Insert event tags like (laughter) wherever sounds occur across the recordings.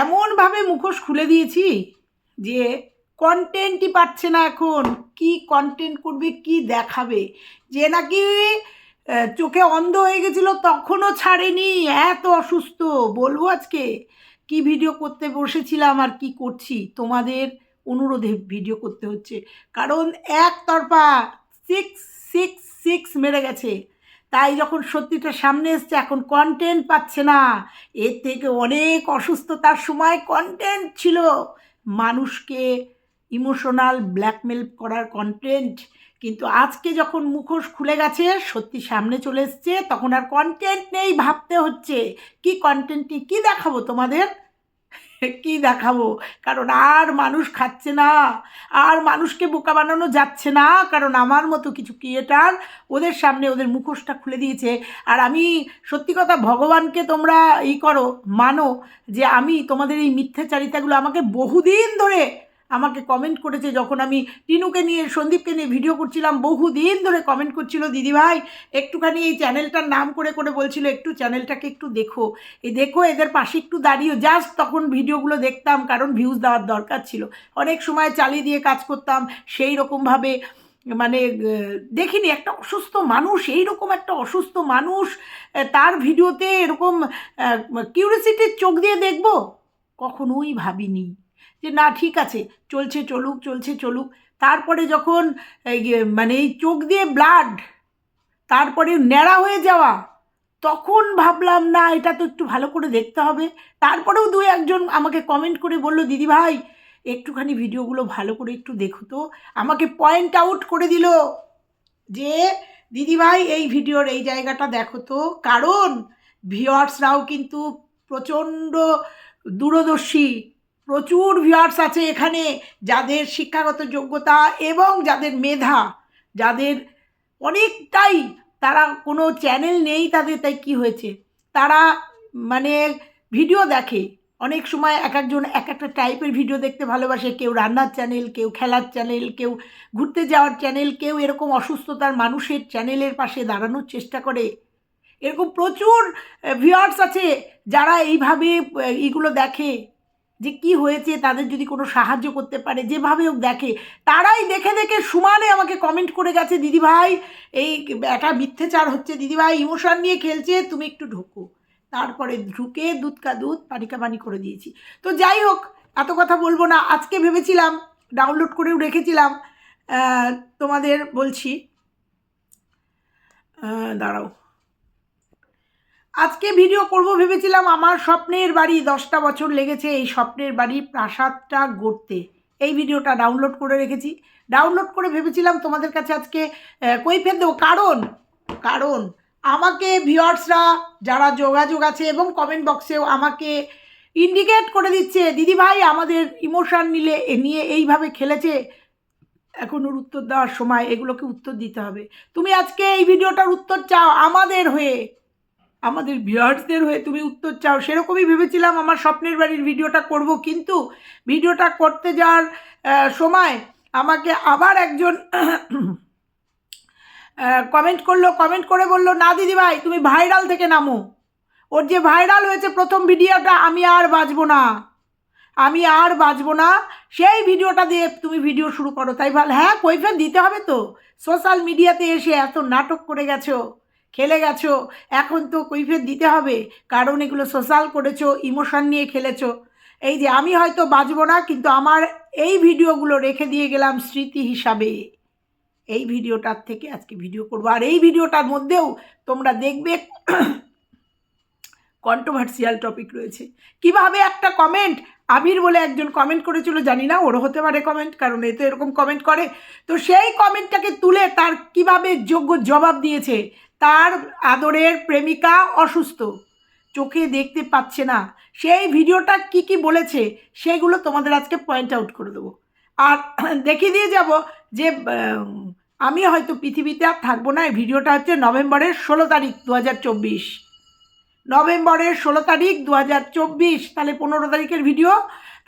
এমনভাবে মুখোশ খুলে দিয়েছি যে কন্টেন্টই পাচ্ছে না এখন। কি কন্টেন্ট করবে, কি দেখাবে? যে নাকি চোখে অন্ধ হয়ে গেছিল, তখনও ছাড়েনি। এত অসুস্থ। বলব আজকে, কি ভিডিও করতে বসেছিলাম আর কি করছি? তোমাদের অনুরোধে ভিডিও করতে হচ্ছে। কারণ একতরফা সিক্স সিক্স সিক্স মেরে গেছে। তাই যখন সত্যিটা সামনে এসছে, এখন কন্টেন্ট পাচ্ছে না। এর থেকে অনেক অসুস্থতার সময় কন্টেন্ট ছিল। মানুষকে ইমোশনাল ব্ল্যাকমেল করার কন্টেন্ট কিন্তু আজকে যখন মুখোশ খুলে গেছে, সত্যি সামনে চলে এসছে, তখন আর কন্টেন্ট নেই ভাবতে হচ্ছে। কি কন্টেন্টটি কি দেখাবো তোমাদের? কি দেখাবো? কারণ আর মানুষ খাচ্ছে না, আর মানুষকে বোকা বানানো যাচ্ছে না, কারণ আমার মতো কিছু ক্রিয়েটার ওদের সামনে ওদের মুখোশটা খুলে দিয়েছে। আর আমি সত্যি কথা ভগবানকে তোমরা ই করো, মানো যে আমি তোমাদের এই মিথ্যাচারিতাগুলো আমাকে বহুদিন ধরে আমাকে কমেন্ট করেছে যখন আমি টিনুকে নিয়ে, সন্দীপকে নিয়ে ভিডিও করছিলাম, বহুদিন ধরে কমেন্ট করছিল দিদিভাই একটুখানি এই চ্যানেলটার নাম করে করে বলছিল, একটু চ্যানেলটাকে একটু দেখো। এই দেখো, এদের পাশে একটু দাঁড়িয়ে জাস্ট তখন ভিডিওগুলো দেখতাম, কারণ ভিউজ দেওয়ার দরকার ছিল। অনেক সময় চালিয়ে দিয়ে কাজ করতাম, সেই রকমভাবে মানে দেখিনি, একটা অসুস্থ মানুষ, এই রকম একটা অসুস্থ মানুষ তার ভিডিওতে এরকম কিউরিসিটির চোখ দিয়ে দেখব? কখনোই ভাবিনি। যে না, ঠিক আছে, চলছে চলুক চলছে চলুক। তারপরে যখন মানে এই চোখ দিয়ে ব্লাড তারপরে ন্যাড়া হয়ে যাওয়া, তখন ভাবলাম, না, এটা তো একটু ভালো করে দেখতে হবে। তারপরেও দু একজন আমাকে কমেন্ট করে বলল, দিদি ভাই, একটুখানি ভিডিওগুলো ভালো করে একটু দেখো তো। আমাকে পয়েন্ট আউট করে দিল যে দিদিভাই এই ভিডিওর এই জায়গাটা দেখো তো। কারণ ভিওয়ার্সরাও কিন্তু প্রচণ্ড দূরদর্শী। প্রচুর ভিউয়ার্স আছে এখানে যাদের শিক্ষাগত যোগ্যতা এবং যাদের মেধা, যাদের অনেকটাই তারা কোনো চ্যানেল নেই তাদের, তাই কি হয়েছে? তারা মানে ভিডিও দেখে। অনেক সময় এক একজন এক একটা টাইপের ভিডিও দেখতে ভালোবাসে। কেউ রান্নার চ্যানেল কেউ খেলার চ্যানেল কেউ ঘুরতে যাওয়ার চ্যানেল কেউ এরকম অসুস্থতার মানুষের চ্যানেলের পাশে দাঁড়ানোর চেষ্টা করে। এরকম প্রচুর ভিউয়ার্স আছে যারা এইভাবে এইগুলো দেখে। যে কি হয়েছে, তাদের যদি কোনো সাহায্য করতে পারে, যেভাবে হোক দেখে। তারাই দেখে দেখে সমানে আমাকে কমেন্ট করে গেছে দিদিভাই এই একটা মিথ্যেচার হচ্ছে দিদিভাই ইমোশন নিয়ে খেলছে, তুমি একটু ঢুকো। তারপরে ঢুকে দুধ কা দুধ পানিকা পানি করে দিয়েছি। তো যাই হোক, এত কথা বলব না, আজকে ভেবেছিলাম ডাউনলোড করেও রেখেছিলাম তোমাদের বলছি দাঁড়াও। আজকে ভিডিও করব ভেবেছিলাম আমার স্বপ্নের বাড়ি দশটা বছর লেগেছে এই স্বপ্নের বাড়ি প্রাসাদটা গড়তে। এই ভিডিওটা ডাউনলোড করে রেখেছি। ডাউনলোড করে ভেবেছিলাম তোমাদের কাছে আজকে কই কৈফিয়ত দেবো। কারণ কারণ আমাকে ভিউয়ার্সরা যারা যোগাযোগ আছে এবং কমেন্ট বক্সেও আমাকে ইন্ডিকেট করে দিচ্ছে, দিদি ভাই, আমাদের ইমোশান নিলে নিয়ে এইভাবে খেলেছে। এখন ওর উত্তর দেওয়ার সময় এগুলোকে উত্তর দিতে হবে। তুমি আজকে এই ভিডিওটার উত্তর চাও আমাদের হয়ে। আমাদের ভিউয়ার্সদের হয়ে তুমি উত্তর চাও, সেরকমই ভেবেছিলাম আমার স্বপ্নের বাড়ির ভিডিওটা করব, কিন্তু ভিডিওটা করতে যাওয়ার সময় আমাকে আবার একজন (coughs) কমেন্ট করল কমেন্ট করে বলল, না, দিদিভাই, তুমি ভাইরাল থেকে নামো। ওর যে ভাইরাল হয়েছে প্রথম ভিডিওটা, আমি আর বাজবো না। আমি আর বাজবো না। সেই ভিডিওটা দিয়ে তুমি ভিডিও শুরু করো। তাই ভালো হ্যাঁ কৈফিয়ত দিতে হবে তো। সোশ্যাল মিডিয়াতে এসে এত নাটক করে গেছো। খেলে গেছো, এখন তো কৈফিয়ত দিতে হবে, কারণ এগুলো সোশ্যাল করেছ ইমোশন নিয়ে খেলেছো। এই যে আমি হয়তো বাজবো না, কিন্তু আমার এই ভিডিওগুলো রেখে দিয়ে গেলাম স্মৃতি হিসাবে। এই ভিডিওটার থেকে আজকে ভিডিও করব। আর এই ভিডিওটার মধ্যেও তোমরা দেখবে (coughs) কন্ট্রোভার্সিয়াল টপিক রয়েছে। কীভাবে একটা কমেন্ট আবির বলে একজন কমেন্ট করেছিল, জানি না, ওরও হতে পারে কমেন্ট কারণ এ তো এরকম কমেন্ট করে। তো সেই কমেন্টটাকে তুলে তার কীভাবে যোগ্য জবাব দিয়েছে তার আদরের প্রেমিকা অসুস্থ। চোখে দেখতে পাচ্ছে না। সেই ভিডিওটা কি কি বলেছে সেগুলো তোমাদের আজকে পয়েন্ট আউট করে দেবো। আর (clears throat) দেখিয়ে দিয়ে যাব যে আমি হয়তো পৃথিবীতে আর থাকব না। এই ভিডিওটা হচ্ছে নভেম্বরের ষোলো তারিখ দু হাজার চব্বিশ। নভেম্বরের ষোলো তারিখ দু হাজার চব্বিশ, তাহলে পনেরো তারিখের ভিডিও।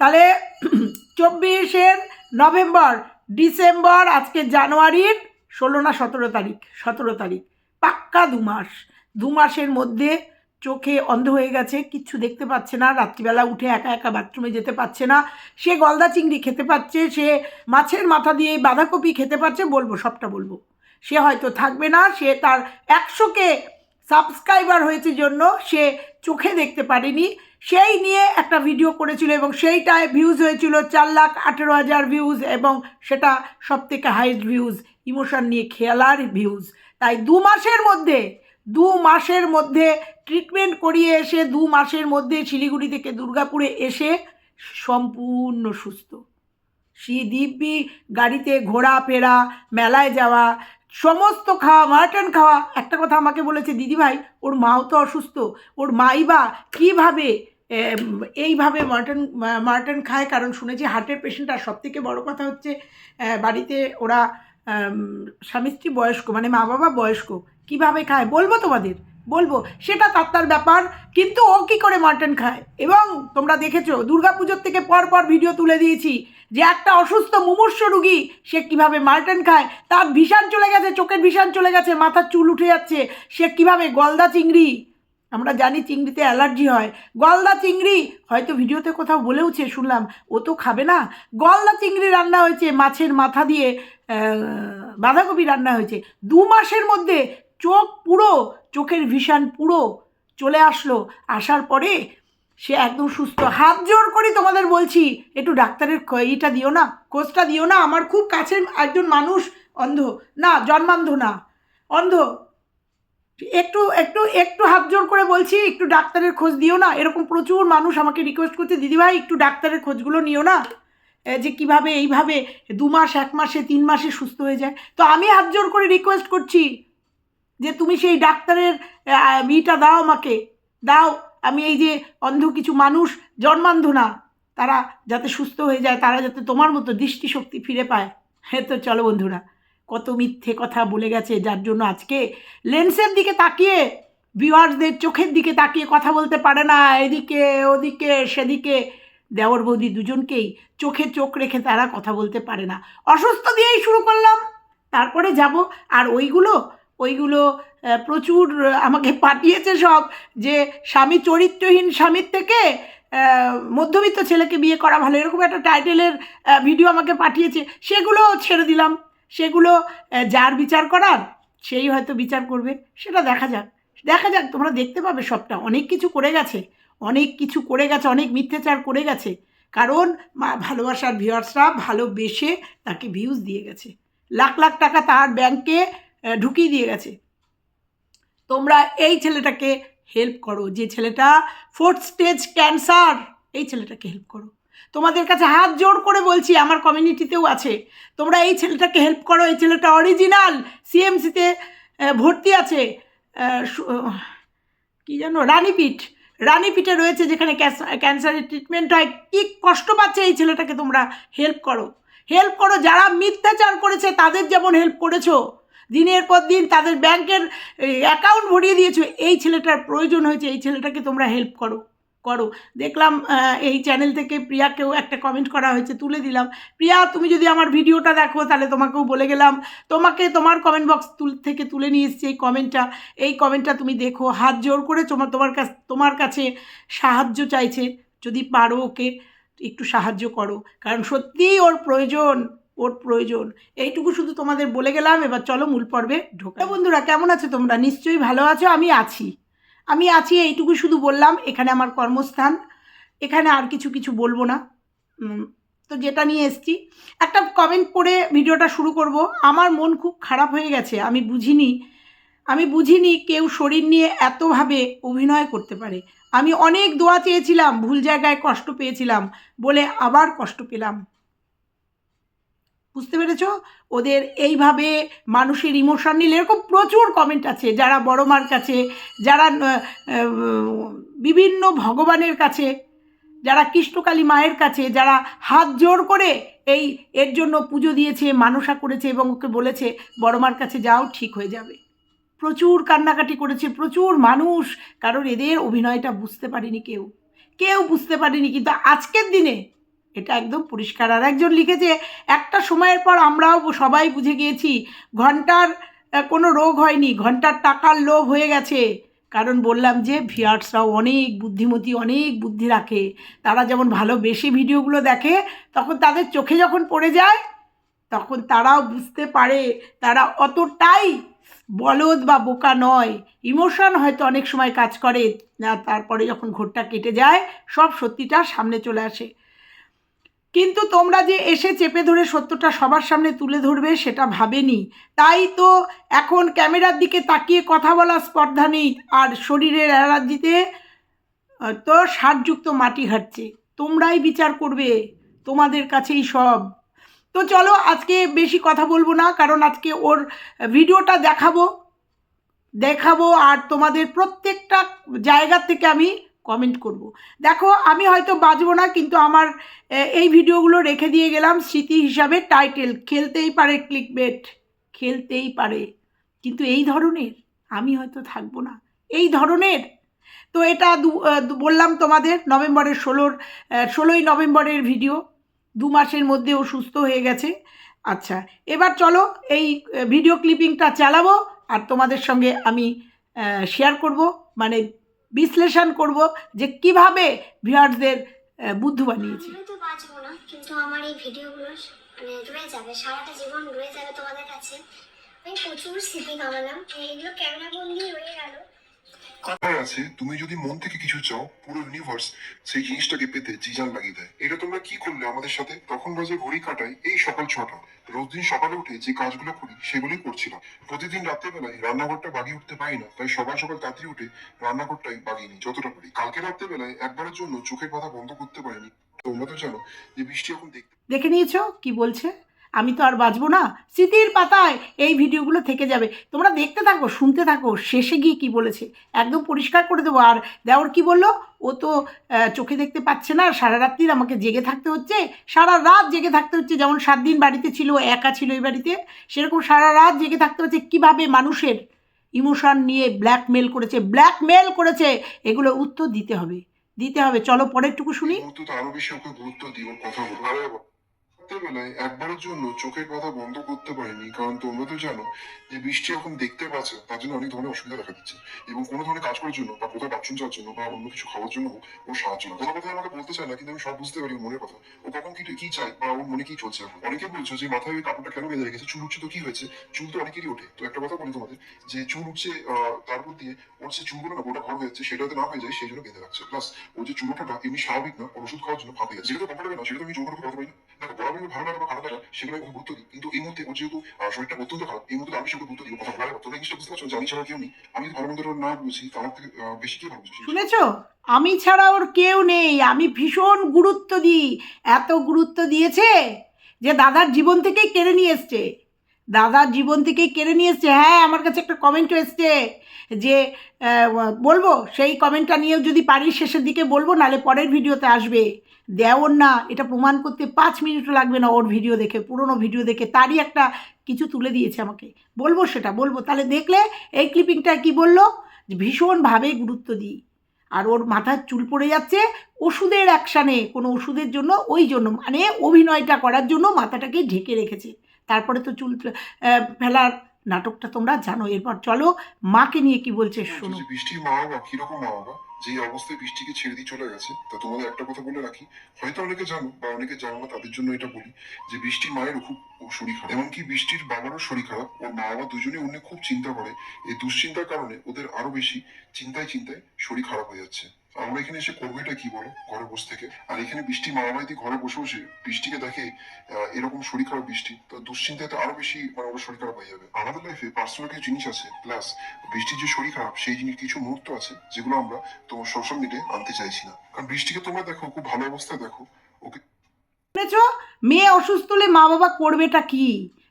তাহলে (clears throat) চব্বিশের নভেম্বর, ডিসেম্বর, আজকে জানুয়ারির ষোলো না সতেরো তারিখ সতেরো তারিখ। পাক্কা দু মাস। দু মাসের মধ্যে চোখে অন্ধ হয়ে গেছে, কিচ্ছু দেখতে পাচ্ছে না, রাত্রিবেলা উঠে একা একা বাথরুমে যেতে পারছে না। সে গলদা চিংড়ি খেতে পাচ্ছে সে মাছের মাথা দিয়ে বাঁধাকপি খেতে পারছে, বলব, সবটা বলব। সে হয়তো থাকবে না, সে তার একশোকে সাবস্ক্রাইবার হয়েছে জন্য সে চোখে দেখতে পারেনি। সেই নিয়ে একটা ভিডিও করেছিল এবং সেইটায় ভিউজ হয়েছিল চার লাখ আঠেরো হাজার ভিউজ এবং সেটা সব থেকে হাইস্ট ভিউজ ইমোশন নিয়ে খেলার ভিউজ তাই দু মাসের মধ্যে, দু মাসের মধ্যে ট্রিটমেন্ট করিয়ে এসে দু মাসের মধ্যে শিলিগুড়ি থেকে দুর্গাপুরে এসে সম্পূর্ণ সুস্থ। শ্রী দিব্যি গাড়িতে ঘোরা ফেরা, মেলায় যাওয়া, সমস্ত খাওয়া, মাটন খাওয়া, একটা কথা আমাকে বলেছে, দিদিভাই, ওর মাও তো অসুস্থ, ওর মাই বা কীভাবে এইভাবে মাটন মাটন খায়? কারণ শুনেছি হার্টের পেশেন্ট আর সব থেকে বড়ো কথা হচ্ছে বাড়িতে ওরা স্বামী স্ত্রী বয়স্ক মানে মা বাবা বয়স্ক, কীভাবে খায়? বলব তোমাদের, বলব। সেটা তার ব্যাপার, কিন্তু ও কী করে মাটন খায়? এবং তোমরা দেখেছ, দুর্গাপুজোর থেকে পর পর ভিডিও তুলে দিয়েছি, যে একটা অসুস্থ মুমূর্ষ রুগী, সে কীভাবে মাটন খায়? তার ভিশান চলে গেছে, চোখের ভিশান চলে গেছে, মাথার চুল উঠে যাচ্ছে, সে কীভাবে গলদা চিংড়ি আমরা জানি চিংড়িতে অ্যালার্জি হয়। গলদা চিংড়ি, হয়তো ভিডিওতে কোথাও বলেওছে, শুনলাম, ও তো খাবে না। গলদা চিংড়ি রান্না হয়েছে মাছের মাথা দিয়ে বাঁধাকপি রান্না হয়েছে। দু মাসের মধ্যে চোখ পুরো, চোখের ভিশান পুরো চলে আসলো। আসার পরে সে একদম সুস্থ। হাত জোর করি তোমাদের বলছি, একটু ডাক্তারের ইটা দিও না কোচটা দিও না। আমার খুব কাছের একজন মানুষ, অন্ধ। না, জন্মান্ধ না। অন্ধ। একটু একটু একটু হাত জোর করে বলছি, একটু ডাক্তারের খোঁজ দিও না। এরকম প্রচুর মানুষ আমাকে রিকোয়েস্ট করছে, দিদিভাই, একটু ডাক্তারের খোঁজগুলো নিও না। যে কীভাবে, এইভাবে, দু মাস, এক মাসে, তিন মাসে সুস্থ হয়ে যায়। তো আমি হাত জোর করে রিকোয়েস্ট করছি যে, তুমি সেই ডাক্তারের ইটা দাও আমাকে। দাও, আমি এই যে অন্ধ কিছু মানুষ, জন্মান্ধ না। তারা যাতে সুস্থ হয়ে যায়, তারা যাতে তোমার মতো দৃষ্টিশক্তি ফিরে পায়। হ্যাঁ তো চলো বন্ধুরা। কত মিথ্যে কথা বলে গেছে যার জন্য আজকে লেন্সের দিকে তাকিয়ে ভিউয়ার্সদের চোখের দিকে তাকিয়ে কথা বলতে পারে না। এদিকে, ওদিকে, সেদিকে। দেওর বৌদি দুজনকেই চোখে চোখ রেখে তারা কথা বলতে পারে না। অসুস্থ দিয়েই শুরু করলাম। তারপরে যাব। আর ওইগুলো ওইগুলো প্রচুর আমাকে পাঠিয়েছে সব যে স্বামী চরিত্রহীন স্বামীর থেকে মধ্যবিত্ত ছেলেকে বিয়ে করা ভালো। এরকম একটা টাইটেলের ভিডিও আমাকে পাঠিয়েছে। সেগুলো ছেড়ে দিলাম। সেগুলো যার বিচার করার, সেই হয়তো বিচার করবে। সেটা দেখা যাক। দেখা যাক, তোমরা দেখতে পাবে সবটা। অনেক কিছু করে গেছে। অনেক কিছু করে গেছে, অনেক মিথ্যাচার করে গেছে। কারণ ভালোবাসার ভিউয়ার্সরা ভালোবেসে তাকে ভিউজ দিয়ে গেছে। লাখ লাখ টাকা তার ব্যাংকে ঢুকিয়ে দিয়ে গেছে। তোমরা এই ছেলেটাকে হেল্প করো। যে ছেলেটা ফোর্থ স্টেজ ক্যান্সার এই ছেলেটাকে হেল্প করো। তোমাদের কাছে হাত জোর করে বলছি, আমার কমিউনিটিতেও আছে। তোমরা এই ছেলেটাকে হেল্প করো, এই ছেলেটা অরিজিনাল সিএমসিতে ভর্তি আছে। কি জানো রানীপীঠ। রানীপীঠে রয়েছে যেখানে ক্যান্সারের ট্রিটমেন্ট হয়। কি কষ্ট পাচ্ছে এই ছেলেটাকে তোমরা হেল্প করো। হেল্প করো, যারা মিথ্যাচার করেছে, তাদের যেমন হেল্প করেছ, দিনের পর দিন তাদের ব্যাংকের অ্যাকাউন্ট ভরিয়ে দিয়েছ, এই ছেলেটার প্রয়োজন হয়েছে, এই ছেলেটাকে তোমরা হেল্প করো। করো। দেখলাম এই চ্যানেল থেকে প্রিয়াকেও একটা কমেন্ট করা হয়েছে, তুলে দিলাম। প্রিয়া, তুমি যদি আমার ভিডিওটা দেখো, তাহলে তোমাকেও বলে গেলাম। তোমাকে তোমার কমেন্ট বক্স তুল, থেকে তুলে নিয়ে এসেছি এই কমেন্টটা এই কমেন্টটা তুমি দেখো, হাত জোর করে তোমার তোমার কাছ, তোমার কাছে সাহায্য চাইছে। যদি পারো ওকে একটু সাহায্য করো। কারণ সত্যিই ওর প্রয়োজন ওর প্রয়োজন। এইটুকু শুধু তোমাদের বলে গেলাম, এবার চলো মূল পর্বে ঢোকা। বন্ধুরা, কেমন আছো তোমরা? নিশ্চয়ই ভালো আছো, আমি আছি। আমি আছি এইটুকু শুধু বললাম, এখানে আমার কর্মস্থান, এখানে আর কিছু কিছু বলব না। তো যেটা নিয়ে এসছি, একটা কমেন্ট পড়ে ভিডিওটা শুরু করব। আমার মন খুব খারাপ হয়ে গেছে, আমি বুঝিনি আমি বুঝিনি কেউ শরীর নিয়ে এতভাবে অভিনয় করতে পারে। আমি অনেক দোয়া চেয়েছিলাম, ভুল জায়গায় কষ্ট পেয়েছিলাম বলে আবার কষ্ট পেলাম। বুঝতে পেরেছ? ওদের এইভাবে মানুষের ইমোশন নিলে এরকম প্রচুর কমেন্ট আছে, যারা বড় মার কাছে যারা বিভিন্ন ভগবানের কাছে, যারা কৃষ্ণকালী মায়ের কাছে, যারা হাত জোর করে এই, এর জন্য পুজো দিয়েছে, মানসা করেছে এবং ওকে বলেছে, বড় মার কাছে যাও, ঠিক হয়ে যাবে। প্রচুর কান্নাকাটি করেছে, প্রচুর মানুষ, কারণ এদের অভিনয়টা বুঝতে পারেনি কেউ। কেউ বুঝতে পারেনি, কিন্তু আজকের দিনে এটা একদম পরিষ্কার। আর একজন লিখেছে, একটা সময়ের পর আমরাও সবাই বুঝে গিয়েছি, ঘণ্টার কোনো রোগ হয়নি, ঘণ্টার টাকার লোভ হয়ে গেছে। কারণ বললাম যে ভিয়ার্সরাও অনেক বুদ্ধিমতী, অনেক বুদ্ধি রাখে। তারা যেমন ভালো বেশি ভিডিওগুলো দেখে, তখন তাদের চোখে যখন পড়ে যায়, তখন তারাও বুঝতে পারে। তারা অতটাই বলদ বা বোকা নয়। ইমোশন হয়তো অনেক সময় কাজ করে তারপরে যখন ঘোরটা কেটে যায়, সব সত্যিটা সামনে চলে আসে। কিন্তু তোমরা যে এসে চেপে ধরে সত্যটা সবার সামনে তুলে ধরবে, সেটা ভাবেনি। তাই তো এখন ক্যামেরার দিকে তাকিয়ে কথা বলা স্পর্ধা নেই, আর শরীরের অ্যালার্জিতে তো সারযুক্ত মাটি ঘাটছে তোমরাই বিচার করবে, তোমাদের কাছেই সব। তো চলো, আজকে বেশি কথা বলব না, কারণ আজকে ওর ভিডিওটা দেখাবো। দেখাবো, আর তোমাদের প্রত্যেকটা জায়গা থেকে আমি কমেন্ট করব। দেখো, আমি হয়তো বাজবো না, কিন্তু আমার এই ভিডিওগুলো রেখে দিয়ে গেলাম স্মৃতি হিসাবে টাইটেল খেলতেই পারে ক্লিক বেট খেলতেই পারে। কিন্তু এই ধরনের আমি হয়তো থাকব না। এই ধরনের? তো এটা বললাম তোমাদের নভেম্বরের ষোলোর ষোলোই নভেম্বরের ভিডিও। দু মাসের মধ্যেও সুস্থ হয়ে গেছে। আচ্ছা এবার চলো এই ভিডিও ক্লিপিংটা চালাবো, আর তোমাদের সঙ্গে আমি শেয়ার করব। মানে বিশ্লেষণ করব যে কীভাবে ভিউয়ার্সদের বুদ্ধ বানিয়েছি। তো বাঁচবো না, কিন্তু আমার এই ভিডিওগুলো মানে রয়ে যাবে, সারাটা জীবন রয়ে যাবে তোমাদের কাছে। আমি প্রচুর স্মৃতি কামালাম। এগুলো ক্যামেরা বন্দি রয়ে গেল। কথায় আছে? তুমি যদি মন থেকে কিছু চাও, পুরো ইউনিভার্স সেই জিনিসটাকে পেতে জিজান লাগিয়ে দেয়। এটা তোমরা কি করলে আমাদের সাথে? তখন বাজে ঘড়ি কাটাই এই সকাল ছটা। রোজ দিন সকালে উঠে যে কাজগুলো করি, সেগুলোই করছিলাম। প্রতিদিন রাত্রেবেলায় রান্নাঘরটা বাগিয়ে উঠতে পারি না, তাই সকাল সকাল তাড়াতাড়ি উঠে রান্নাঘরটাই বাগিয়ে নিই যতটা পারি। কালকে রাত্রেবেলায় একবারের জন্য চোখের পাতা বন্ধ করতে পারিনি। তোমরা তো জানো যে বৃষ্টি এখন দেখতে দেখে নিয়েছো? কি বলছে? আমি তো আর বাঁচবো না। স্মৃতির পাতায় এই ভিডিওগুলো থেকে যাবে। তোমরা দেখতে থাকো, শুনতে থাকো, শেষে গিয়ে কি বলেছে। একদম পরিষ্কার করে দেবো। আর দেওর কি বলল? ও তো চোখে দেখতে পাচ্ছে না। সারা রাত্রির আমাকে জেগে থাকতে হচ্ছে। সারা রাত জেগে থাকতে হচ্ছে। যেমন সাত দিন বাড়িতে ছিল একা ছিল এই বাড়িতে। সেরকম সারা রাত জেগে থাকতে হচ্ছে কীভাবে মানুষের ইমোশন নিয়ে ব্ল্যাকমেল করেছে। ব্ল্যাকমেল করেছে। এগুলো উত্তর দিতে হবে। দিতে হবে। চলো, পরেরটুকু শুনি। আরও বেশি ওকে গুরুত্ব দিই ওর কথা রাত্রেবেলায় একবারের জন্য চোখের কথা বন্ধ করতে পারিনি কারণ তোমরা তো জানো যে বৃষ্টি এখন দেখতে পাচ্ছে তার জন্য অনেক ধরনের অসুবিধা দেখা দিচ্ছে। এবং কোনো ধরনের কাজ করার জন্য বা কোথাও বাথরুম যাওয়ার জন্য বা অন্য কিছু খাওয়ার জন্য ও সাহায্য না কথা আমাকে বলতে চায় না কিন্তু আমি সব বুঝতে পারি মনের কথা। ও কখন কি কি চায় বা ওর মনে কি চলছে এখন? অনেকে বলছো যে মাথায় ওই কাপড়টা কেন বেঁধে রেখেছে? চুল উঠছে তো কি হয়েছে? চুল তো অনেকেরই ওঠে। তো একটা কথা বলি তোমাদের যে চুল উঠছে আহ, তার দিয়ে ওর যে চুলগুলো না গোটা ঘর হয়ে যাচ্ছে সেটা না হয়ে যায় সেই জন্য বেঁধে রাখছে। প্লাস ও যে চুল ওঠাটা এমনি স্বাভাবিক না ওর ওষুধ খাওয়ার জন্য ফাঁপে যাচ্ছে। যেটা তো কমফোর্টেবল না সেটা তো আমি জোর করে কথা না। দেখো বড় ভালো লাগা বা খারাপ লাগা সেগুলো আমি গুরুত্ব দিই। কিন্তু এই মুহূর্তে ওর যেহেতু শরীরটা অত্যন্ত খারাপ, এই মুহূর্তে আমি সেগুলো গুরুত্ব দিব, কথা বলা তোমরা জিনিসটা বুঝতে পারছ? যে আমি ছাড়া কেউ নেই। আমি ভালো মন্দ না বুঝি তো আমার থেকে বেশি কি ভালো শুনেছো? আমি ছাড়া ওর কেউ নেই। আমি ভীষণ গুরুত্ব দিই। এত গুরুত্ব দিয়েছে যে দাদার জীবন থেকেই কেড়ে নিয়ে এসছে। দাদার জীবন থেকেই কেড়ে নিয়ে এসছে। হ্যাঁ আমার কাছে একটা কমেন্টও এসছে যে বলব, সেই কমেন্টটা নিয়েও যদি পারি, শেষের দিকে বলব নালে পরের ভিডিওতে আসবে। দেওর না এটা প্রমাণ করতে পাঁচ মিনিটও লাগবে না ওর ভিডিও দেখে পুরনো ভিডিও দেখে তারই একটা কিছু তুলে দিয়েছে আমাকে। বলব সেটা বলব। তাহলে দেখলে এই ক্লিপিংটা কি বলল? যে ভীষণভাবে গুরুত্ব দিই। আর ওর মাথার চুল পড়ে যাচ্ছে ওষুধের অ্যাকশানে কোনো ওষুধের জন্য ওই জন্য মানে অভিনয়টা করার জন্য মাথাটাকে ঢেকে রেখেছে। তারপরে তো চুল ফেলার নাটকটা তোমরা জানো। এরপর চলো মাকে নিয়ে কি বলছে শোনো। যে বৃষ্টির মা বাবা কীরকম মা বাবা যে অবস্থায় বৃষ্টিকে ছেড়ে দিয়ে চলে গেছে, তা তোমাদের একটা কথা বলে রাখি। হয়তো অনেকে জানো বা অনেকে জানো না, তাদের জন্য এটা বলি যে বৃষ্টির মায়ের খুব শরীর খারাপ। এমনকি বৃষ্টির বাবারও শরীর খারাপ। ওর মা বাবা দুজনে উনি খুব চিন্তা করে। এই দুশ্চিন্তার কারণে ওদের আরও বেশি চিন্তায় চিন্তায় শরীর খারাপ হয়ে যাচ্ছে। আমরা এখানে এসে করব এটা কি বলো? ঘরে বসে থেকে। আর এখানে বৃষ্টি মা বাবা যদি ঘরে বসে বসে বৃষ্টিকে দেখে এরকম শরীর খারাপ বৃষ্টি। তো দুশ্চিন্তাতে আরও বেশি মানে ওর শরীর খারাপ হয়ে যাবে। আমাদের লাইফে পার্সোনাল কিছু জিনিস আছে। প্লাস বৃষ্টির যে শরীর খারাপ, সেই জিনিস কিছু মুহূর্ত আছে, যেগুলো আমরা তোমার সোশ্যাল মিডিয়ায় আনতে চাইছি না। কারণ বৃষ্টিকে তোমরা দেখো, খুব ভালো অবস্থায় দেখো। ওকে মেয়ে অসুস্থ হলে মা বাবা করবেটা কি?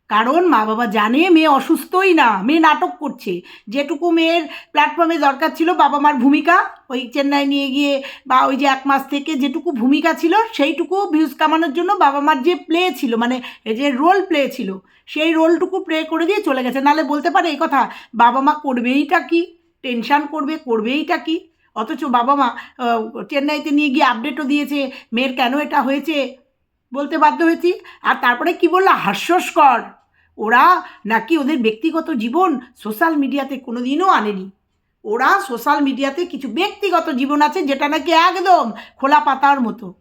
কারণ মা বাবা জানে মেয়ে অসুস্থই না, মেয়ে নাটক করছে। যেটুকু মেয়ের প্ল্যাটফর্মে দরকার ছিল বাবা মার ভূমিকা, ওই চেন্নাই নিয়ে গিয়ে বা ওই যে এক মাস থেকে যেটুকু ভূমিকা ছিল সেইটুকু ভিউজ কামানোর জন্য বাবা মার যে প্লে ছিল মানে যে রোল প্লে ছিল, সেই রোলটুকু প্লে করে দিয়ে চলে গেছে। নালে বলতে পারে এই কথা, বাবা মা করবেইটা কি? টেনশান করবে, করবেইটা কি? অথচ বাবা মা চেন্নাইতে নিয়ে গিয়ে আপডেটও দিয়েছে, মেয়ের কেন এটা হয়েছে? বলতে বাধ্য হয়েছি। আর তারপরে কি বলল? হাস্যস্কর। ওরা নাকি ওদের ব্যক্তিগত জীবন সোশ্যাল মিডিয়াতে কোনো দিনও আনেনি। ওরা সোশ্যাল মিডিয়াতে কিছু ব্যক্তিগত জীবন আছে যেটা নাকি একদম খোলা পাতার মতো।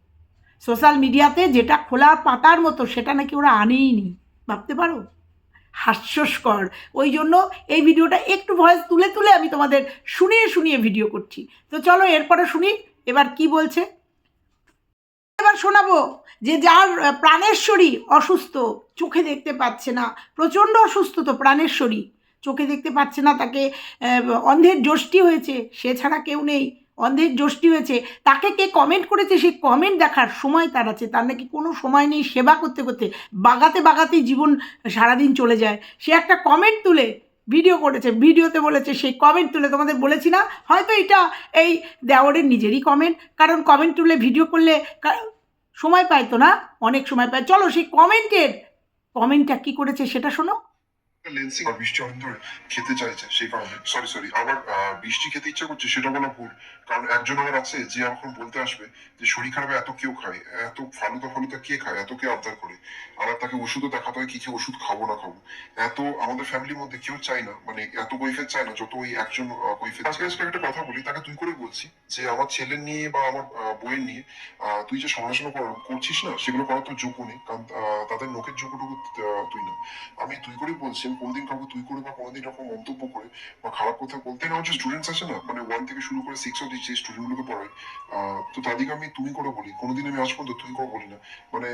সোশ্যাল মিডিয়াতে যেটা খোলা পাতার মতো সেটা নাকি ওরা আনেইনি। ভাবতে পারো? হাস্যস্কর। ওই জন্য এই ভিডিওটা একটু ভয়েস তুলে তুলে আমি তোমাদের শুনিয়ে শুনিয়ে ভিডিও করছি। তো চলো এরপরে শুনি, এবার কি বলছে? এবার শোনাবো যে যার প্রাণেশ্বরী অসুস্থ, চোখে দেখতে পাচ্ছে না, প্রচণ্ড অসুস্থ তো প্রাণেশ্বরী, চোখে দেখতে পাচ্ছে না, তাকে অন্ধের যষ্টি হয়েছে, সে ছাড়া কেউ নেই, অন্ধের যষ্টি হয়েছে, তাকে কে কমেন্ট করেছে সেই কমেন্ট দেখার সময় তার আছে, তার নাকি কোনো সময় নেই সেবা করতে করতে, বাগাতে বাগাতেই জীবন সারাদিন চলে যায়। সে একটা কমেন্ট তুলে ভিডিও করেছে ভিডিওতে বলেছে, সেই কমেন্ট তুলে তোমাদের বলেছি না, হয়তো এটা এই দেওয়ারের নিজেরই কমেন্ট কারণ কমেন্ট তুলে ভিডিও করলে সময় পায় তো না, অনেক সময় পায় চলো সেই কমেন্টের কমেন্টটা কি করেছে সেটা শোনো। লেন্সিং আর বৃষ্টি অনেক ধরে খেতে চাইছে সেই কারণে। সরি সরি আবার বৃষ্টি খেতে ইচ্ছা করছে সেটা বলা ভুল। কারণ একজন আবার আছে যে এখন বলতে আসবে যে শরীর খারাপে এত কেউ খায় এত ফালুদা ফালুদা কে খায় এত কে আবদার করে? আবার তাকে ওষুধও দেখাতে হয় কি কি ওষুধ খাব না খাব। এত আমাদের ফ্যামিলির মধ্যে কেউ চায় না মানে এত কৈফের চায় না যত ওই একজন কৈফের আজকে আজকে একটা কথা বলি তাকে তুই করে বলছি যে আমার ছেলের নিয়ে বা আমার বইয়ের নিয়ে আহ, তুই যে সমালোচনা কর- করছিস না সেগুলো করার তোর যোগ্য নেই কারণ আহ, তাদের নোকের যোগ্যটুকু তুই না। আমি তুই করে বলছি আমি কোনোদিন কাউকে তুই করে বা কোনোদিন এরকম মন্তব্য করে বা খারাপ কথা বলতে না যে স্টুডেন্টস আছে না? মানে ওয়ান থেকে শুরু করে সিক্স অব্দি যে স্টুডেন্ট গুলোকে পড়াই তো তাদেরকে আমি তুমি করে বলি। কোনোদিন আমি আজ পর্যন্ত তুই করে বলি না। মানে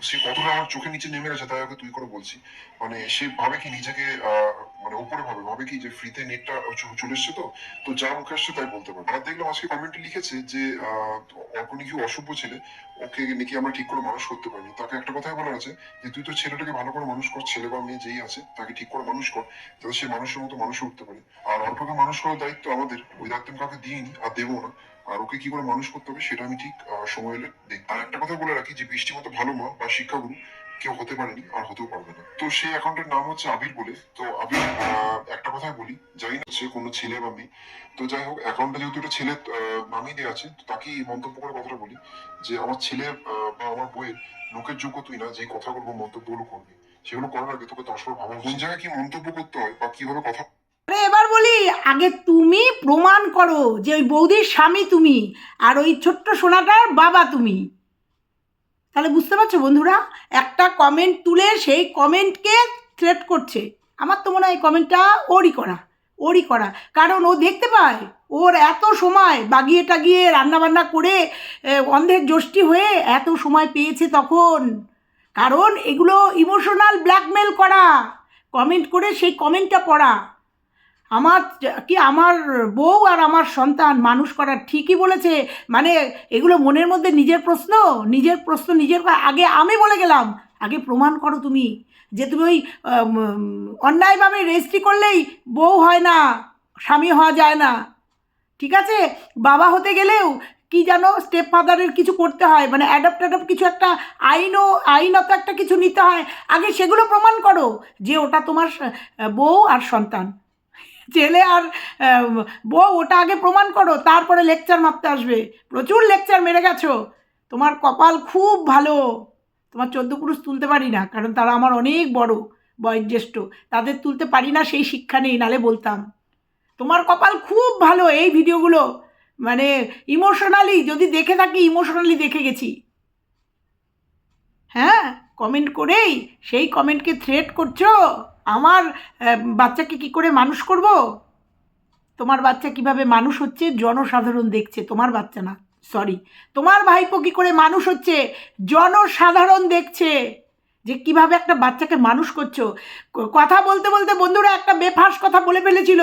সে কতটা আমার চোখের নিচে নেমে গেছে তাই ওকে তুই করে বলছি। মানে সে ভাবে কি নিজেকে আহ, মানে উপরে ভাবে ভাবে কি যে ফ্রিতে নেটটা চলে এসছে তো? তো যা মুখে আসছে তাই বলতে পারে আর দেখলাম আজকে কমেন্টে লিখেছে যে অর্ক নাকি অসভ্য ছেলে? ওকে নাকি আমরা ঠিক করে মানুষ করতে পারিনি। তাকে একটা কথাই বলার আছে যে, তুই তো ছেলেটাকে ভালো করে মানুষ কর, ছেলে বা মেয়ে যেই আছে, তাকে ঠিক করে মানুষ কর, যাতে সে মানুষের মতো মানুষ উঠতে পারে। আর অল্পকে মানুষ করার দায়িত্ব আমাদের। ওই দায়িত্ব কাউকে দিইনি আর দেবো না। আর ওকে কি করে মানুষ করতে হবে সেটা আমি ঠিক সময় এলে দেখব আর একটা কথা বলে রাখি যে বৃষ্টি মতো ভালো মা বা শিক্ষাগুরু কেউ হতে পারেনি আর হতেও পারবে না। তো সেই অ্যাকাউন্টের নাম হচ্ছে আবির বলে। তো আবির আহ, একটা কথাই বলি যাই না সে কোনো ছেলে বা মেয়ে। তো যাই হোক অ্যাকাউন্টে যেহেতু একটা ছেলে নামই দেওয়া আছে তো তাকেই মন্তব্য করে কথাটা বলি যে আমার ছেলে বা আমার বইয়ের লোকের যোগ্য তুই না যে কথাগুলো বা মন্তব্যগুলো করবি। সেগুলো করার আগে তোকে দশবার ভাবা কোন জায়গায় কি মন্তব্য করতে হয় বা কীভাবে কথা আরে এবার বলি আগে তুমি প্রমাণ করো যে ওই বৌদির স্বামী তুমি আর ওই ছোট্ট সোনাটার বাবা তুমি। তাহলে বুঝতে পারছ বন্ধুরা? একটা কমেন্ট তুলে সেই কমেন্টকে থ্রেট করছে। আমার তো মনে হয় এই কমেন্টটা ওরই করা ওরই করা। কারণ ও দেখতে পায়, ওর এত সময় বাগিয়ে টাগিয়ে রান্নাবান্না করে অন্ধের যষ্টি হয়ে এত সময় পেয়েছে তখন। কারণ এগুলো ইমোশনাল ব্ল্যাকমেল করা। কমেন্ট করে সেই কমেন্টটা পড়া। আমার, কি আমার বউ আর আমার সন্তান মানুষ করার ঠিকই বলেছে? মানে এগুলো মনের মধ্যে নিজের প্রশ্ন নিজের প্রশ্ন নিজের আগে আমি বলে গেলাম, আগে প্রমাণ করো তুমি যে তুমি ওই অন্যায়ভাবে রেজিস্ট্রি করলেই বউ হয় না, স্বামী হওয়া যায় না। ঠিক আছে? বাবা হতে গেলেও কি যেন স্টেপ ফাদারের কিছু করতে হয় মানে অ্যাডাপ্ট অ্যাডাপ্ট কিছু একটা আইনও, আইনত একটা কিছু নিতে হয়। আগে সেগুলো প্রমাণ করো যে ওটা তোমার, বউ আর সন্তান। ছেলে আর বউ, ওটা আগে প্রমাণ করো, তারপরে লেকচার মারতে আসবে। প্রচুর লেকচার মেরে গেছো। তোমার কপাল খুব ভালো। তোমার চোদ্দ পুরুষ তুলতে পারি না, কারণ তারা আমার অনেক বড়, বয়োজ্যেষ্ঠ। তাদের তুলতে পারি না, সেই শিক্ষা নেই, নালে বলতাম। তোমার কপাল খুব ভালো এই ভিডিওগুলো। মানে ইমোশনালি যদি দেখে থাকি ইমোশনালি দেখে গেছি। হ্যাঁ কমেন্ট করেই সেই কমেন্টকে থ্রেট করছ। আমার বাচ্চাকে কি করে মানুষ করব? তোমার বাচ্চা কীভাবে মানুষ হচ্ছে? জনসাধারণ দেখছে, তোমার বাচ্চা না সরি তোমার ভাইপো কী করে মানুষ হচ্ছে? জনসাধারণ দেখছে যে কীভাবে একটা বাচ্চাকে মানুষ করছ। কথা বলতে বলতে বন্ধুরা একটা বেফাস কথা বলে ফেলেছিল।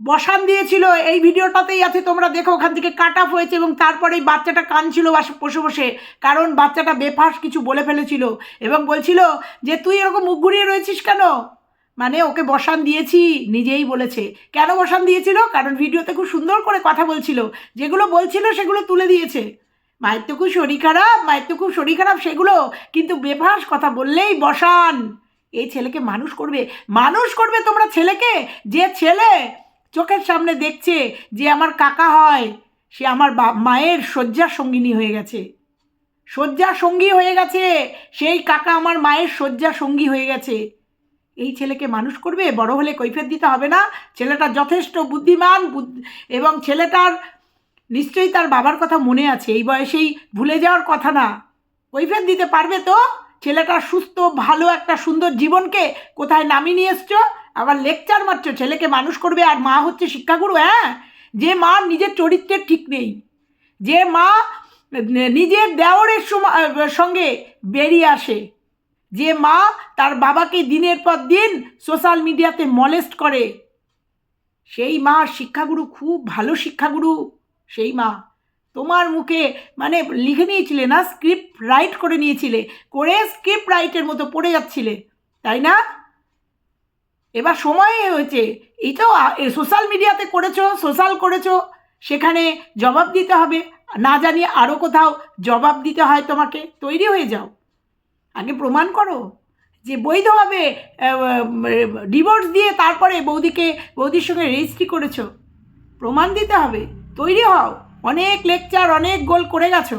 বসান দিয়েছিল, এই ভিডিওটাতেই আছে, তোমরা দেখো, ওখান থেকে কাট অফ হয়েছে এবং তারপরে এই বাচ্চাটা কাঁদছিল বসে বসে, কারণ বাচ্চাটা বেফাস কিছু বলে ফেলেছিল এবং বলছিল যে, তুই এরকম মুখ ঘুরিয়ে রয়েছিস কেন? মানে ওকে বসান দিয়েছি, নিজেই বলেছে। কেন বসান দিয়েছিল? কারণ ভিডিওতে খুব সুন্দর করে কথা বলছিল, যেগুলো বলছিল সেগুলো তুলে দিয়েছে। মায়ের তো খুব শরীর খারাপ, মায়ের তো খুব শরীর খারাপ সেগুলো, কিন্তু বেফাস কথা বললেই বসান। এই ছেলেকে মানুষ করবে মানুষ করবে তোমরা ছেলেকে? যে ছেলে চোখের সামনে দেখছে যে আমার কাকা হয়, সে আমার মায়ের শয্যার সঙ্গিনী হয়ে গেছে। শয্যা সঙ্গী হয়ে গেছে, সেই কাকা আমার মায়ের শয্যা সঙ্গী হয়ে গেছে। এই ছেলেকে মানুষ করবে? বড় হলে কৈফিয়ত দিতে হবে না? ছেলেটা যথেষ্ট বুদ্ধিমান বুদ্ধ- এবং ছেলেটার নিশ্চয়ই তার বাবার কথা মনে আছে, এই বয়সেই ভুলে যাওয়ার কথা না। কৈফিয়ত দিতে পারবে তো? ছেলেটার সুস্থ, ভালো একটা সুন্দর জীবনকে কোথায় নামিয়ে নিয়ে এসছো? আবার লেকচার মারছো ছেলেকে মানুষ করবে আর মা হচ্ছে শিক্ষাগুরু হ্যাঁ? যে মা নিজের চরিত্রের ঠিক নেই। যে মা নিজের দেওরের সঙ্গে বেরিয়ে আসে। যে মা তার বাবাকে দিনের পর দিন সোশ্যাল মিডিয়াতে মলেস্ট করে। সেই মা শিক্ষাগুরু, খুব ভালো শিক্ষাগুরু সেই মা। তোমার মুখে মানে লিখে নিয়েছিলে না স্ক্রিপ্ট রাইট করে নিয়েছিলে, করে স্ক্রিপ্ট রাইটের মতো পড়ে যাচ্ছিলে, তাই না? এবার সময় হয়েছে। এইটাও সোশ্যাল মিডিয়াতে করেছ সোশ্যাল করেছ, সেখানে জবাব দিতে হবে। না জানি আরও কোথাও জবাব দিতে হয় তোমাকে, তৈরি হয়ে যাও। আগে প্রমাণ করো যে বৈধভাবে ডিভোর্স দিয়ে তারপরে বৌদিকে, বৌদির সঙ্গে রেজিস্ট্রি করেছ। প্রমাণ দিতে হবে, তৈরি হও। অনেক লেকচার অনেক গোল করে গেছো।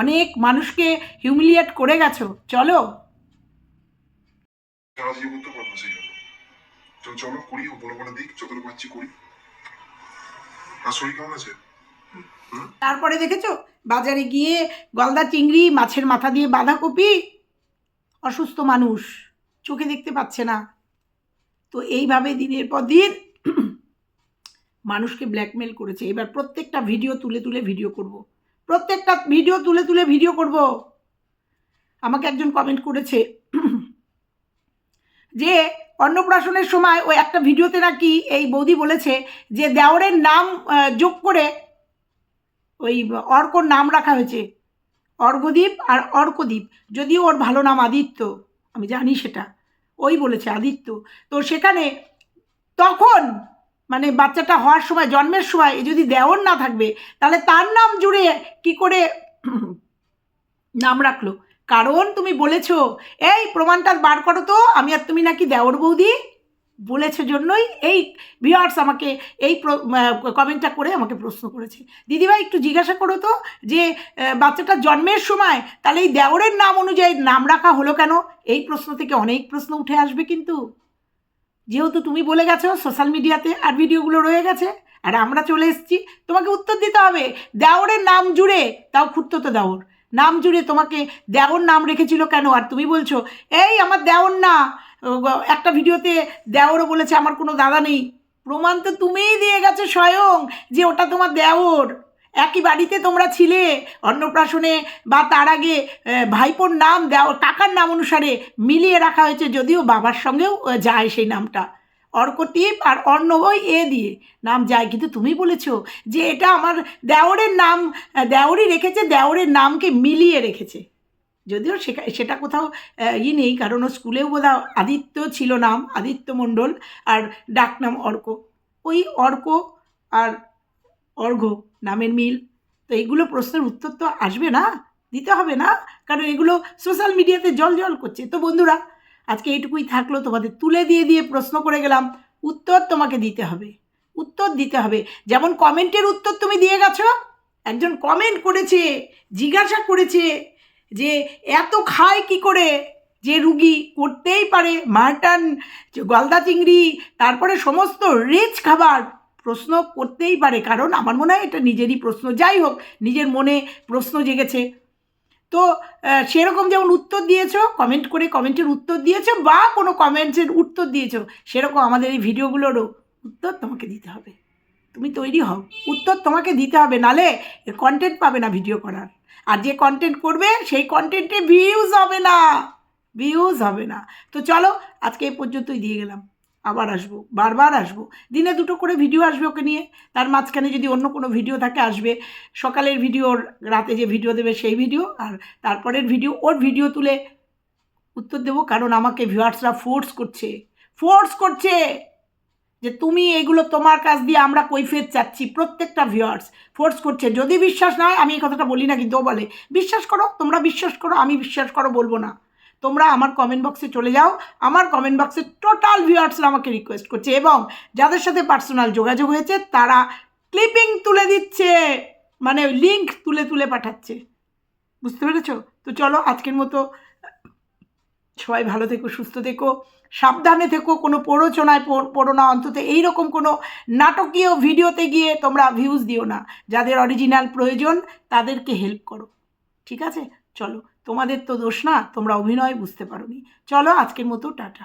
অনেক মানুষকে হিউমিলিয়েট করে গেছো। চলো। তো চলো করি বলে দিক যতটুকু পাচ্ছি করি। আর শরীর কেমন আছে? তারপরে দেখেছ? বাজারে গিয়ে গলদা চিংড়ি, মাছের মাথা দিয়ে বাঁধাকপি, অসুস্থ মানুষ, চোখে দেখতে পাচ্ছে না। তো এইভাবে দিনের পর দিন মানুষকে ব্ল্যাকমেল করেছে। এবার প্রত্যেকটা ভিডিও তুলে তুলে ভিডিও করব। প্রত্যেকটা ভিডিও তুলে তুলে ভিডিও করব। আমাকে একজন কমেন্ট করেছে যে অন্নপ্রাশনের সময় ওই একটা ভিডিওতে নাকি এই বৌদি বলেছে যে দেওরের নাম যোগ করে ওই অর্কর নাম রাখা হয়েছে। অর্ঘদ্বীপ আর অর্কদ্বীপ যদিও ওর ভালো নাম আদিত্য, আমি জানি সেটা। ওই বলেছে আদিত্য। তো সেখানে তখন মানে বাচ্চাটা হওয়ার সময়, জন্মের সময় যদি দেওর না থাকবে, তাহলে তার নাম জুড়ে কি করে নাম রাখল? কারণ তুমি বলেছ এই প্রমাণটা বার করো তো আমি আর তুমি নাকি দেওর বৌদি? বলেছ জন্যই এই ভিওয়ার্স আমাকে এই কমেন্টটা করে আমাকে প্রশ্ন করেছে। দিদিভাই একটু জিজ্ঞাসা করো তো যে আহ, বাচ্চাটা জন্মের সময় তাহলে এই দেওরের নাম অনুযায়ী নাম রাখা হলো কেন? এই প্রশ্ন থেকে অনেক প্রশ্ন উঠে আসবে কিন্তু। যেহেতু তুমি বলে গেছো সোশ্যাল মিডিয়াতে আর ভিডিওগুলো রয়ে গেছে আর আমরা চলে এসেছি তোমাকে উত্তর দিতে হবে দেওরের নাম জুড়ে তাও খুঁড়তো তো দেওর। নাম জুড়ে তোমাকে দেওর নাম রেখেছিল কেন? আর তুমি বলছো, এই আমার দেওর না। একটা ভিডিওতে দেওরও বলেছে, আমার কোনো দাদা নেই। প্রমাণ তো তুমিই দিয়ে গেছো স্বয়ং যে ওটা তোমার দেওর। একই বাড়িতে তোমরা ছিলে, অন্নপ্রাশনে বা তার আগে ভাইপোর নাম দেওয়ার কাকার নাম অনুসারে মিলিয়ে রাখা হয়েছে, যদিও বাবার সঙ্গেও যায় সেই নামটা। অর্কটিপ আর অর্ণবই এ দিয়ে। নাম যায়, কিন্তু তুমি বলেছ যে এটা আমার দেওরের নাম, দেওরই রেখেছে, দেওরের নামকে মিলিয়ে রেখেছে। যদিও সেটা কোথাও ই নেই, কারণ ও স্কুলেও বোধহয় আদিত্য ছিল নাম, আদিত্য মণ্ডল আর ডাকনাম অর্ক। ওই অর্ক আর অর্ঘ নামের মিল। তো এইগুলো প্রশ্নের উত্তর তো আসবে না, দিতে হবে না, কারণ এগুলো সোশ্যাল মিডিয়াতে জল জল করছে। তো বন্ধুরা আজকে এইটুকুই থাকল, তোমাদের তুলে দিয়ে দিয়ে প্রশ্ন করে গেলাম। উত্তর তোমাকে দিতে হবে। উত্তর দিতে হবে। যেমন কমেন্টের উত্তর তুমি দিয়ে গেছো, একজন কমেন্ট করেছে, জিজ্ঞাসা করেছে যে, এত খায় কি করে যে রুগী করতেই পারে? মাটন, গলদা চিংড়ি, তারপরে সমস্ত রিচ খাবার। প্রশ্ন করতেই পারে, কারণ আমার মনে হয় এটা নিজেরই প্রশ্ন। যাই হোক, নিজের মনে প্রশ্ন জেগেছে। তো সেরকম যেমন উত্তর দিয়েছ কমেন্ট করে কমেন্টের উত্তর দিয়েছ বা কোনো কমেন্টের উত্তর দিয়েছ, সেরকম আমাদের এই ভিডিওগুলোরও উত্তর তোমাকে দিতে হবে। তুমি তৈরি হও। উত্তর তোমাকে দিতে হবে, নালে কন্টেন্ট পাবে না ভিডিও করার। আর যে কন্টেন্ট করবে, সেই কন্টেন্টে ভিউজ হবে না। ভিউজ হবে না। তো চলো, আজকে এই পর্যন্তই দিয়ে গেলাম। আবার আসব, বারবার আসব। দিনে দুটো করে ভিডিও আসবে ওকে নিয়ে। তার মাঝখানে যদি অন্য কোনো ভিডিও থাকে, আসবে। সকালের ভিডিও রাতে যে ভিডিও দেবে সেই ভিডিও আর তারপরের ভিডিও ওর ভিডিও তুলে উত্তর দেবো, কারণ আমাকে ভিউয়ার্সরা ফোর্স করছে। ফোর্স করছে যে তুমি এগুলো তোমার কাছ দিয়ে আমরা কৈফিয়ত চাচ্ছি, প্রত্যেকটা ভিউয়ার্স ফোর্স করছে। যদি বিশ্বাস না হয়, আমি এই কথাটা বলি না, কিন্তু বলে, বিশ্বাস করো, তোমরা বিশ্বাস করো, আমি বিশ্বাস করো, বলব না। তোমরা আমার কমেন্ট বক্সে চলে যাও। আমার কমেন্ট বক্সে টোটাল ভিউয়ার্সরা আমাকে রিকোয়েস্ট করছে এবং যাদের সাথে পার্সোনাল যোগাযোগ হয়েছে, তারা ক্লিপিং তুলে দিচ্ছে। মানে লিঙ্ক তুলে তুলে পাঠাচ্ছে। বুঝতে পেরেছ? তো চলো আজকের মতো, সবাই ভালো থেকো, সুস্থ থেকো, সাবধানে থেকো, কোনো প্ররোচনায় পড়ো না। অন্তত এইরকম কোনো নাটকীয় ভিডিওতে গিয়ে তোমরা ভিউজ দিও না। যাদের অরিজিনাল প্রয়োজন, তাদেরকে হেল্প করো। ঠিক আছে? চলো। তোমাদের তো দোষ না তোমরা অভিনয় বুঝতে পারো চলো আজকের মতো টাটা।